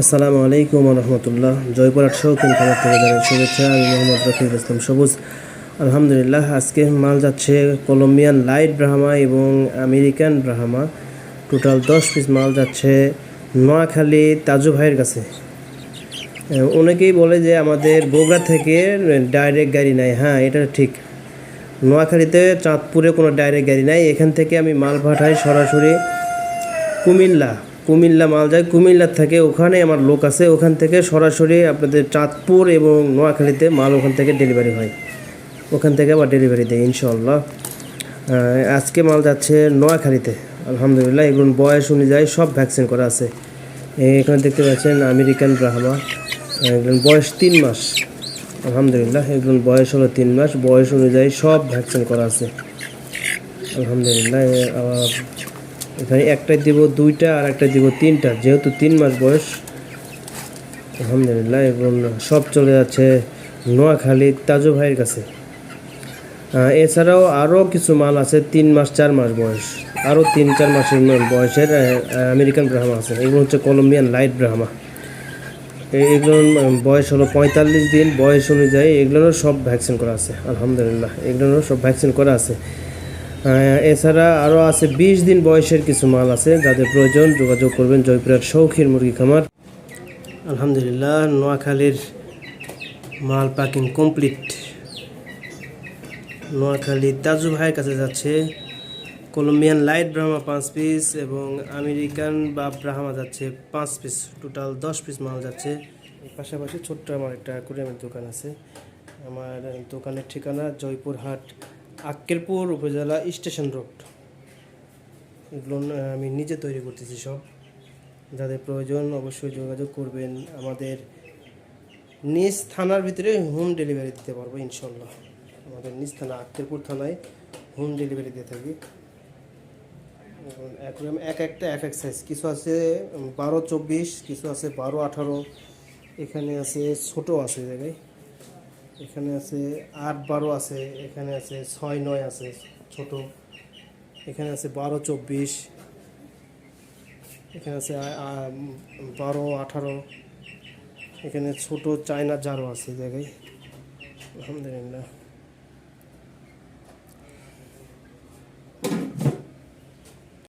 আসসালামু আলাইকুম রহমতুল্লাহ। জয়পুরহাট শৌখিন খাবার থেকে জানাই শুভেচ্ছা। আমি মোহাম্মদ রফিক ইসলাম সবুজ। আলহামদুলিল্লাহ, আজকে মাল যাচ্ছে কলম্বিয়ান লাইট ব্রাহ্মা এবং আমেরিকান ব্রাহ্মা। টোটাল দশ পিস মাল যাচ্ছে নোয়াখালী তাজু ভাইয়ের কাছে। অনেকেই বলে যে আমাদের বগুড়া থেকে ডাইরেক্ট গাড়ি নাই। হ্যাঁ এটা ঠিক। নোয়াখালীতে চাঁদপুরে কোনো ডাইরেক্ট গাড়ি নাই। এখান থেকে আমি মাল পাঠাই সরাসরি কুমিল্লা। কুমিল্লা মাল যায়। কুমিল্লার থেকে ওখানে আমার লোক আছে। ওখান থেকে সরাসরি আপনাদের চাঁদপুর এবং নোয়াখালীতে মাল ওখান থেকে ডেলিভারি হয়। ওখান থেকে আবার ডেলিভারি দেয় ইনশাল্লাহ আজকে মাল যাচ্ছে নোয়াখালীতে। আলহামদুলিল্লাহ এগুলো বয়স অনুযায়ী সব ভ্যাকসিন করা আছে। এখানে দেখতে পাচ্ছেন আমেরিকান ব্রাহ্মা। এগুলো বয়স তিন মাস। আলহামদুলিল্লাহ এগুলো বয়স হলো তিন মাস। বয়স অনুযায়ী সব ভ্যাকসিন করা আছে। আলহামদুলিল্লাহ এখানে একটা দিব দুইটা আর একটা দিব তিনটা। যেহেতু তিন মাস বয়স আলহামদুলিল্লাহ এবং সব চলে যাচ্ছে নোয়াখালী তাজু ভাইয়ের কাছে। এছাড়াও আরও কিছু মাল আছে তিন মাস চার মাস বয়স। আরও তিন চার মাসের বয়সের আমেরিকান ব্রাহ্মা আছে। এগুলো হচ্ছে কলম্বিয়ান লাইট ব্রাহ্মা। এ- এগুলোর উম, বয়স হলো পঁয়তাল্লিশ দিন। বয়স অনুযায়ী এগুলোরও সব ভ্যাকসিন করা আছে আলহামদুলিল্লাহ এগুলোরও সব ভ্যাকসিন করা আছে। এছাড়া আরও আছে বিশ দিন বয়সের কিছু মাল আছে যাদের প্রয়োজন যোগাযোগ করবেন জয়পুরের শৌখিন মুরগি খামার। আলহামদুলিল্লাহ, নোয়াখালীর মাল প্যাকিং কমপ্লিট নোয়াখালী তাজু ভাইয়ের কাছে যাচ্ছে। কলম্বিয়ান লাইট ব্রাহ্মা পাঁচ পিস এবং আমেরিকান বা ব্রাহ্মা যাচ্ছে পাঁচ পিস টোটাল দশ পিস মাল যাচ্ছে। পাশাপাশি ছোট্ট আমার একটা কুরিয়ামের দোকান আছে। আমার দোকানের ঠিকানা জয়পুরহাট আক্কেলপুর উপজেলা স্টেশন রোড। এগুলো আমি নিজে তৈরি করতেছি সব। যাদের প্রয়োজন অবশ্যই যোগাযোগ করবেন আমাদের নিজ থানার ভিতরে হোম ডেলিভারি দিতে পারব ইনশাল্লাহ আমাদের নিজ থানা, আক্কেলপুর থানায় হোম ডেলিভারি দিয়ে থাকি। একরকম এক একটা, এক এক সাইজ কিছু আছে বারো, চব্বিশ, কিছু আছে বারো, আঠারো। এখানে আছে, ছোটো আছে জায়গায়। এখানে আছে আট বারো আছে, এখানে আছে ছয় নয় আছে, ছোট। এখানে আছে বারো চব্বিশ, এখানে আছে বারো আঠারো, এখানে ছোট চায়না জারও আছে জায়গায় আলহামদুলিল্লাহ।